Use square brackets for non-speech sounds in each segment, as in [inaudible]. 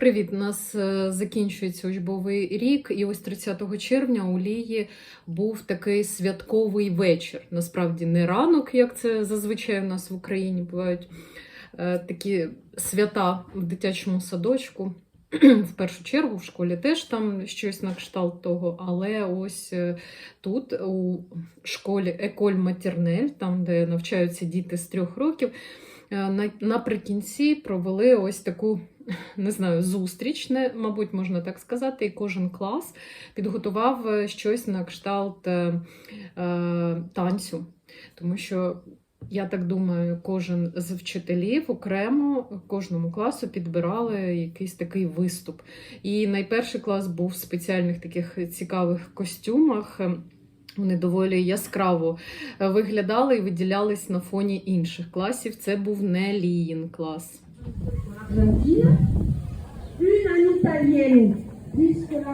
Привіт! У нас е, закінчується учбовий рік, і ось 30 червня у Лії був такий святковий вечір. Насправді не ранок, як це зазвичай у нас в Україні бувають е, такі свята в дитячому садочку. [clears throat] В першу чергу в школі теж там щось на кшталт того, але ось е, тут, у школі Еколь Матернель, там де навчаються діти з трьох років, наприкінці провели ось таку [laughs] не знаю, зустріч, не, мабуть, можна так сказати, і кожен клас підготував е, щось на кшталт е, е, танцю. Тому що, я так думаю, кожен з вчителів окремо кожному класу підбирали якийсь такий виступ. І найперший клас був в спеціальних таких цікавих костюмах. Вони доволі яскраво е, виглядали і виділялись на фоні інших класів. Це був не Ліїн клас. Argentine, une en italienne, puisque la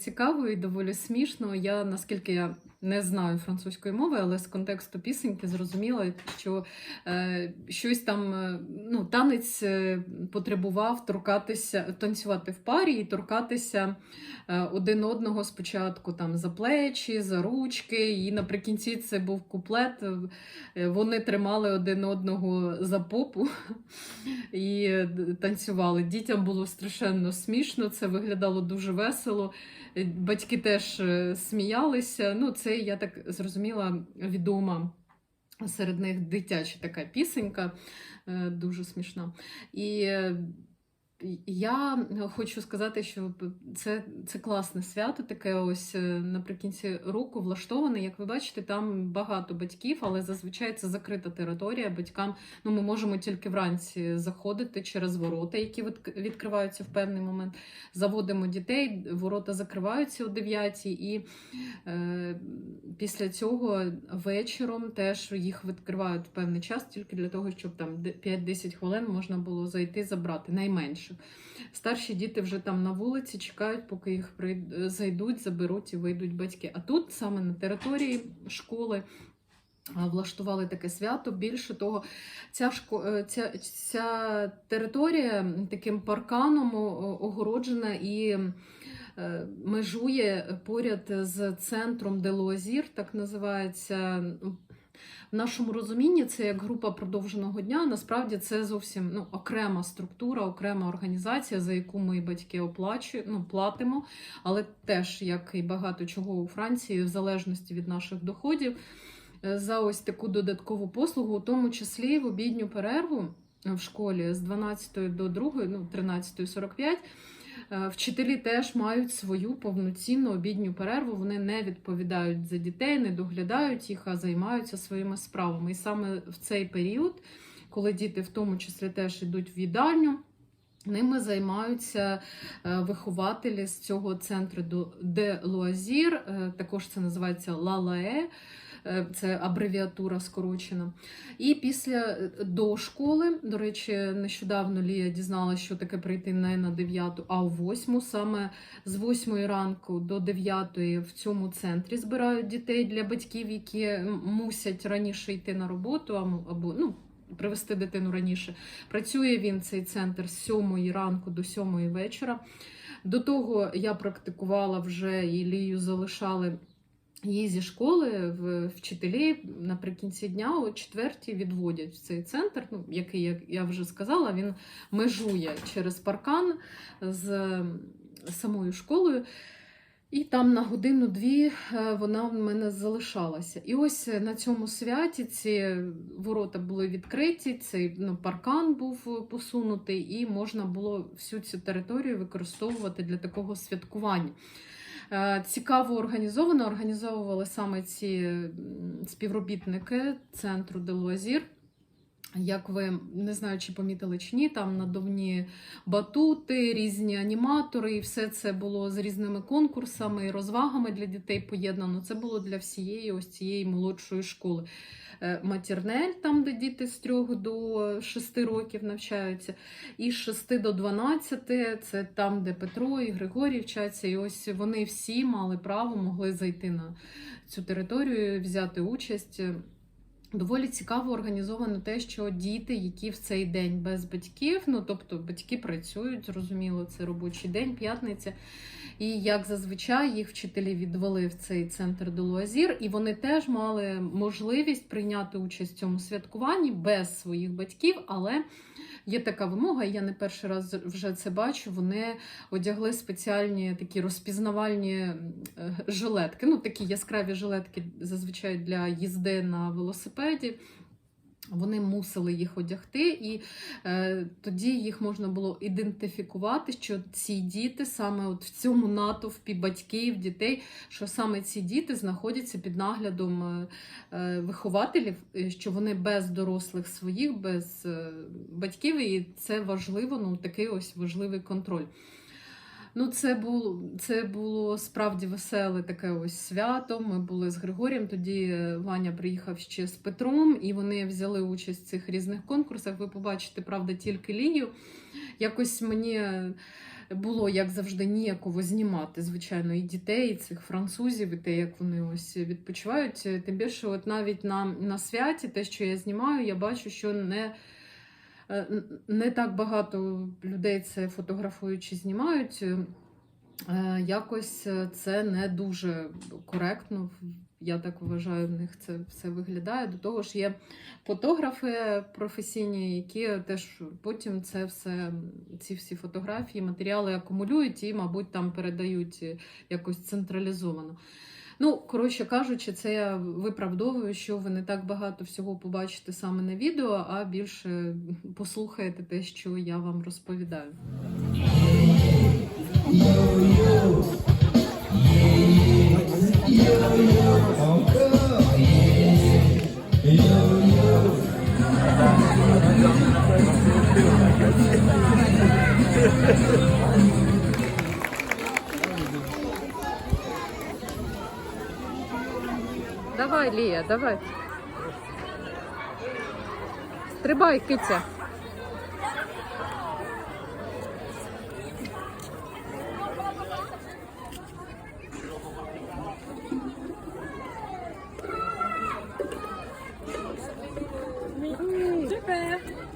цікаво і доволі смішно. Я, наскільки я не знаю французької мови, але з контексту пісеньки зрозуміла, що е, щось там, е, ну, танець е, потребував торкатися, танцювати в парі і торкатися е, один одного спочатку там за плечі, за ручки, і наприкінці це був куплет. Вони тримали один одного за попу [laughs] і танцювали. Дітям було страшенно смішно, це виглядало дуже весело. Батьки теж сміялися. Ну, це, я так зрозуміла, відома серед них дитяча така пісенька, е, дуже смішна. І е, я хочу сказати, що це, це класне свято, таке ось е, наприкінці року влаштоване. Як ви бачите, там багато батьків, але зазвичай це закрита територія. Батькам ну, ми можемо тільки вранці заходити через ворота, які відк- відкриваються в певний момент. Заводимо дітей, ворота закриваються о 9 і е, після цього вечором теж їх відкривають в певний час, тільки для того, щоб там де- 5-10 хвилин можна було зайти забрати найменше. Старші діти вже там на вулиці чекають, поки їх зайдуть, заберуть і вийдуть батьки. А тут саме на території школи. Влаштували таке свято. Більше того, ця, шко... е, ця, ця територія таким парканом огороджена і е, межує поряд з центром Делуазір, так називається. В нашому розумінні це як група продовженого дня. Насправді це зовсім ну, окрема структура, окрема організація, за яку ми батьки оплачуємо, ну, платимо, але теж, як і багато чого у Франції, в залежності від наших доходів, е, за ось таку додаткову послугу, у тому числі в обідню перерву в школі з 12 до 2, ну 13.45, Е, Вчителі теж мають свою повноцінну обідню перерву. Вони не відповідають за дітей, не доглядають їх, а займаються своїми справами. І саме в цей період, коли діти в тому числі теж йдуть в їдальню. Ними займаються е, вихователі з цього центру де Луазір, е, також це називається Лалаe, е, це абревіатура скорочена. І після е, до школи, до речі, нещодавно Лія дізналася, що таке прийти не на 9, а у 8. Саме з 8 ранку до 9 в цьому центрі збирають дітей для батьків, які мусять раніше йти на роботу або ну, привезти дитину раніше. Працює він цей центр з 7 ранку до 7 вечора. До того я практикувала вже і Лію залишали її зі школи вчителі наприкінці дня о четвертій відводять в цей центр, ну, який, як я вже сказала, він межує через паркан з самою школою. І там на годину-дві е, вона в мене залишалася. І ось на цьому святі ці ворота були відкриті, цей ну, паркан був посунутий, і можна було всю цю територію використовувати для такого святкування. Е, Цікаво організовано. Організовували саме ці співробітники центру Делуазір. Як ви не знаю, чи помітили чи ні, там надувні батути, різні аніматори, і все це було з різними конкурсами і розвагами для дітей поєднано. Це було для всієї ось цієї молодшої школи. Е, Матірнель, там, де діти з 3 до 6 років навчаються, і з 6 до 12 це там, де Петро і Григорій вчаться. І ось вони всі мали право, могли зайти на цю територію, взяти участь. Доволі цікаво організовано те, що діти, які в цей день без батьків, ну тобто батьки працюють, зрозуміло, це робочий день, п'ятниця. І як зазвичай їх вчителі відвели в цей центр Долуазір, і вони теж мали можливість прийняти участь в цьому святкуванні без своїх батьків, але є така вимога, і я не перший раз вже це бачу. Вони одягли спеціальні такі розпізнавальні е, жилетки. Ну, такі яскраві жилетки зазвичай для їзди на велосипеді. Вони мусили їх одягти, і е, тоді їх можна було ідентифікувати, що ці діти саме от в цьому натовпі батьків, дітей, що саме ці діти знаходяться під наглядом е, е, вихователів, що вони без дорослих своїх, без е, батьків, і це важливо, ну такий ось важливий контроль. Ну, це було, це було справді веселе таке ось свято. Ми були з Григорієм. Тоді е, Ваня приїхав ще з Петром, і вони взяли участь в цих різних конкурсах. Ви побачите, правда, тільки Лію. Якось мені було, як завжди, ніяково знімати, звичайно, і дітей, і цих французів, і те, як вони ось відпочивають. Тим більше, от навіть на, на святі, те, що я знімаю, я бачу, що не. Е, Не так багато людей це фотографують чи знімають. Е, Якось е, це не дуже коректно. Я так вважаю, в них це все виглядає. До того ж, є фотографи професійні, які теж потім це все, ці всі фотографії, матеріали акумулюють і, мабуть, там передають якось централізовано. Ну, коротше кажучи, це я виправдовую, що ви не так багато всього побачите саме на відео, а більше послухаєте те, що я вам розповідаю. Давай, Лія, давай. Стрибай, киця.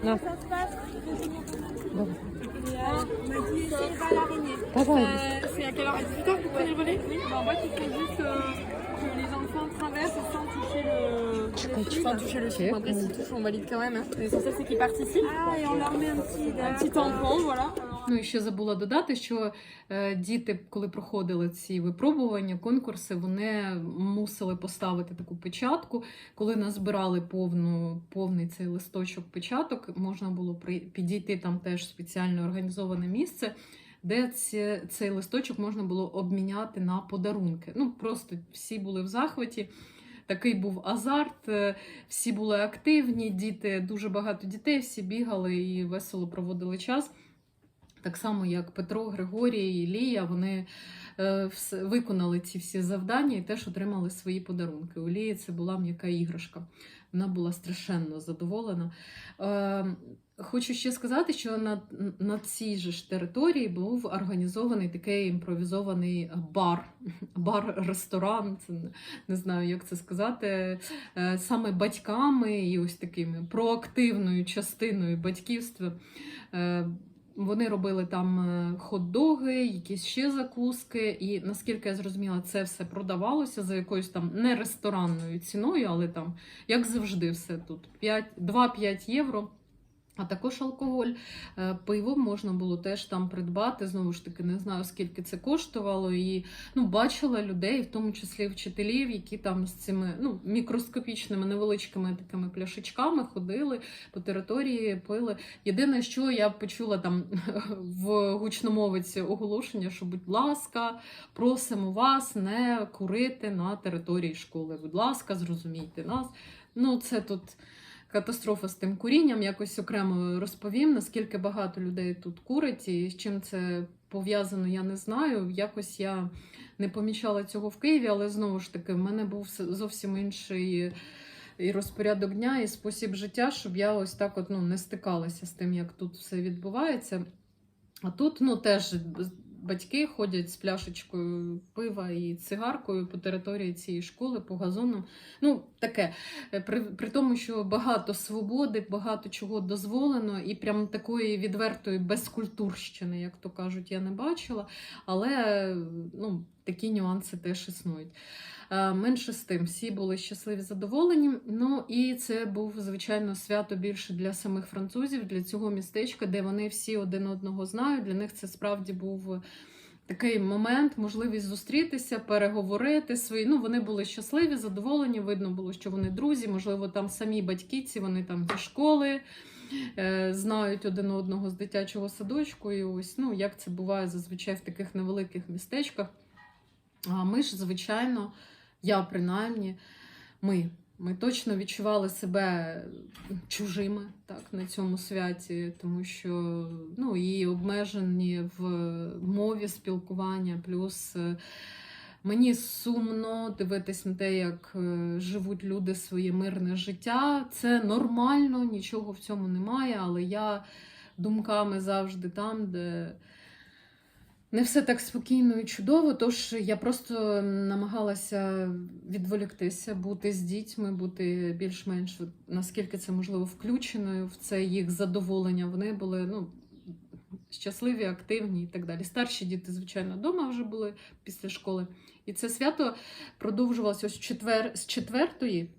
На. Давай. C'est à quelle heure À 18h, vous prenez le relais Oui, bah, moi, tu fais juste. Euh, les enfants traversent sans toucher le, fil. Sans toucher le fil. Après, s'ils touchent, on valide quand même. Hein. L'essentiel, c'est qu'ils participent. Ah, et on leur met un petit, un petit tampon, voilà. Ну і ще забула додати, що е, діти, коли проходили ці випробування, конкурси, вони мусили поставити таку печатку. Коли назбирали повну, повний цей листочок печаток, можна було при, підійти там теж спеціально організоване місце. Де ці, цей листочок можна було обміняти на подарунки. Ну просто всі були в захваті. Такий був азарт, е, всі були активні, діти, дуже багато дітей, всі бігали і весело проводили час. Так само, як Петро, Григорій і Лія, вони е, виконали ці всі завдання і теж отримали свої подарунки. У Лії це була м'яка іграшка. Вона була страшенно задоволена. Хочу ще сказати, що на, на цій же ж території був організований такий імпровізований бар, [laughs] бар-ресторан. Це не- знаю, як це сказати. Е, саме батьками і ось такими проактивною частиною батьківства. Е, вони робили там е, хот-доги, якісь ще закуски, і наскільки я зрозуміла, це все продавалося за якоюсь там не ресторанною ціною, але там, як завжди, все тут 5, 2-5 євро. А також алкоголь, Е, пиво можна було теж там придбати. Знову ж таки, не знаю скільки це коштувало. І ну, бачила людей, в тому числі вчителів, які там з цими ну, мікроскопічними невеличкими такими пляшечками ходили по території, пили. Єдине, що я почула там [laughs] в гучномовиці оголошення, що, будь ласка, просимо вас не курити на території школи. Будь ласка, зрозумійте нас. Ну, це тут катастрофа з тим курінням. Якось окремо розповім, наскільки багато людей тут курить і з чим це пов'язано, я не знаю. Якось я не помічала цього в Києві, але знову ж таки, в мене був зовсім інший. І розпорядок дня, і спосіб життя, щоб я ось так от, ну, не стикалася з тим, як тут все відбувається. А тут ну, теж батьки ходять з пляшечкою пива і цигаркою по території цієї школи, по газону. Ну, таке. Е, При, при тому, що багато свободи, багато чого дозволено, і прям такої відвертої безкультурщини, як то кажуть, я не бачила. Але ну, такі нюанси теж існують. Е, Менше з тим, всі були щасливі, задоволені. Ну і це був звичайно свято більше для самих французів, для цього містечка, де вони всі один одного знають. Для них це справді був такий момент, можливість зустрітися, переговорити свої. Ну, вони були щасливі, задоволені. Видно було, що вони друзі, можливо, там самі батьки, ці вони там зі школи. е, Знають один одного з дитячого садочку, і ось ну як це буває зазвичай в таких невеликих містечках. А ми ж, звичайно, я принаймні, ми. Ми точно відчували себе чужими так, на цьому святі, тому що ну, і обмежені в мові спілкування, плюс е, мені сумно дивитись на те, як е, живуть люди своє мирне життя. Це нормально, нічого в цьому немає, але я думками завжди там, де не все так спокійно і чудово. Тож я просто намагалася відволіктися, бути з дітьми, бути більш-менш наскільки це можливо включеною в це їх задоволення. Вони були ну, щасливі, активні і так далі. Старші діти, звичайно, вдома вже були після школи. І це свято продовжувалося ось четвер, з четвертої,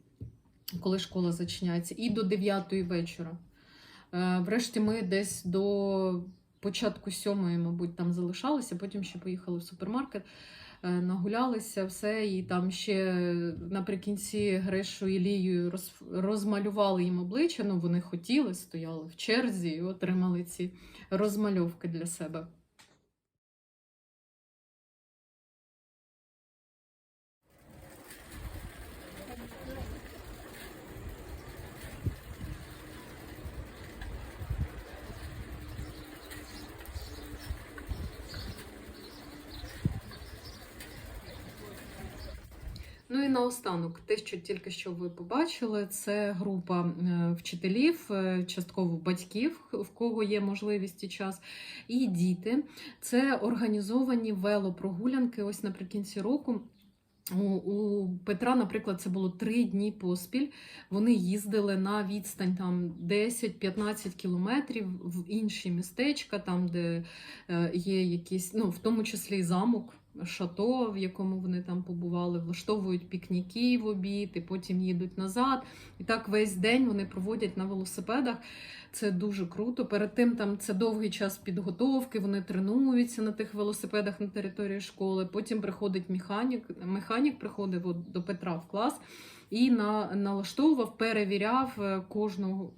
коли школа зачиняється, і до дев'ятої вечора. Е, Врешті ми десь до початку сьомої, мабуть, там залишалися, потім ще поїхали в супермаркет, е, нагулялися, все, і там ще наприкінці Грешу і Лію роз, розмалювали їм обличчя. Ну, вони хотіли, стояли в черзі і отримали ці розмальовки для себе. Ну і наостанок, те, що тільки що ви побачили, це група е, вчителів, е, частково батьків, в кого є можливість і час, і діти. Це організовані велопрогулянки. Ось наприкінці року. У, Петра, наприклад, це було три дні поспіль. Вони їздили на відстань там 10-15 кілометрів в інші містечка, там, де е, є якісь, ну, в тому числі і замок, шато, в якому вони там побували, влаштовують пікніки в обід, і потім їдуть назад. І так весь день вони проводять на велосипедах. Це дуже круто. Перед тим там це довгий час підготовки, вони тренуються на тих велосипедах на території школи. Потім приходить механік, механік приходив до Петра в клас. І на, налаштовував, перевіряв е, кожного,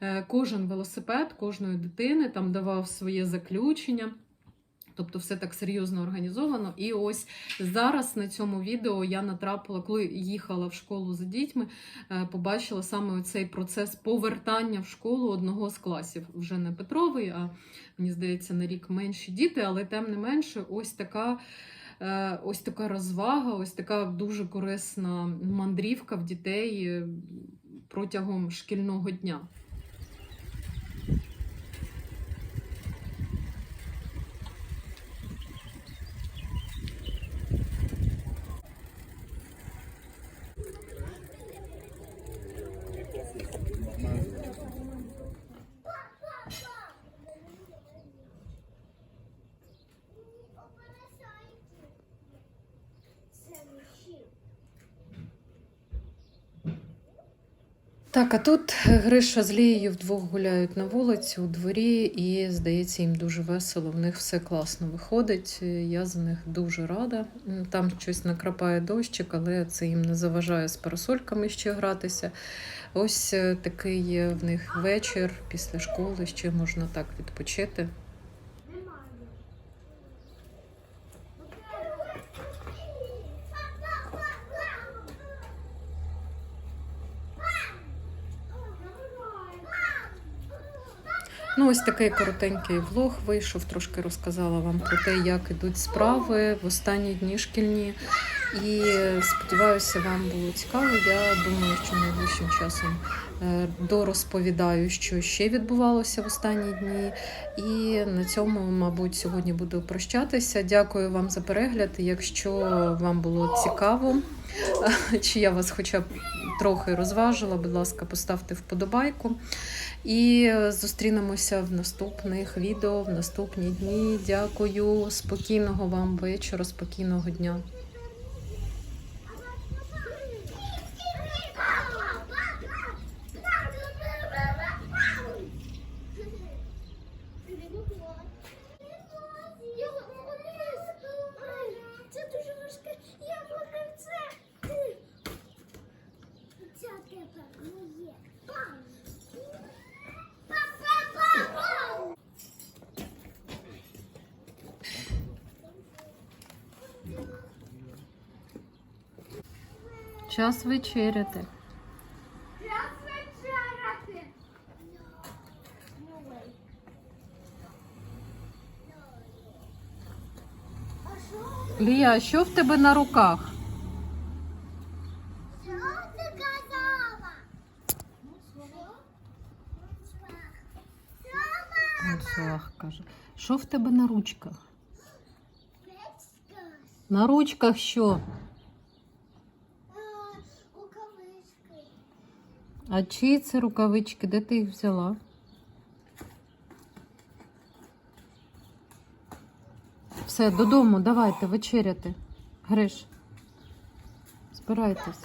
е, кожен велосипед кожної дитини, там давав своє заключення. Тобто все так серйозно організовано. І ось зараз на цьому відео я натрапила, коли їхала в школу за дітьми, е, побачила саме цей процес повертання в школу одного з класів. Вже не Петровий, а мені здається, на рік менші діти, але тим не менше, ось така. е, Ось така розвага, ось така дуже корисна мандрівка в дітей е, протягом шкільного дня. Так, а тут Гриша з Лією вдвох гуляють на вулиці у дворі, і здається, їм дуже весело. В них все класно виходить. Я за них дуже рада. Там щось накрапає дощик, але це їм не заважає з парасольками ще гратися. Ось е, такий в них вечір після школи, ще можна так відпочити. Ну, ось такий коротенький влог вийшов. Трошки розказала вам про те, як ідуть справи в останні дні шкільні. І сподіваюся, вам було цікаво. Я думаю, що найближчим часом е, дорозповідаю, що ще відбувалося в останні дні. І на цьому, мабуть, сьогодні буду прощатися. Дякую вам за перегляд. Якщо вам було цікаво, [laughs] чи я вас хоча б трохи розважила, будь ласка, поставте вподобайку. І зустрінемося в наступних відео, в наступні дні. Дякую, спокійного вам вечора, спокійного дня. Час вечеряти. Час вечеряти. Лія, а що в тебе на руках? Що ти казала? Каже. Що в тебе на ручках? На ручках що? Рукавички. А чиї це рукавички? Де ти їх взяла? Все, додому, давайте вечеряти. Гриш, збирайтесь.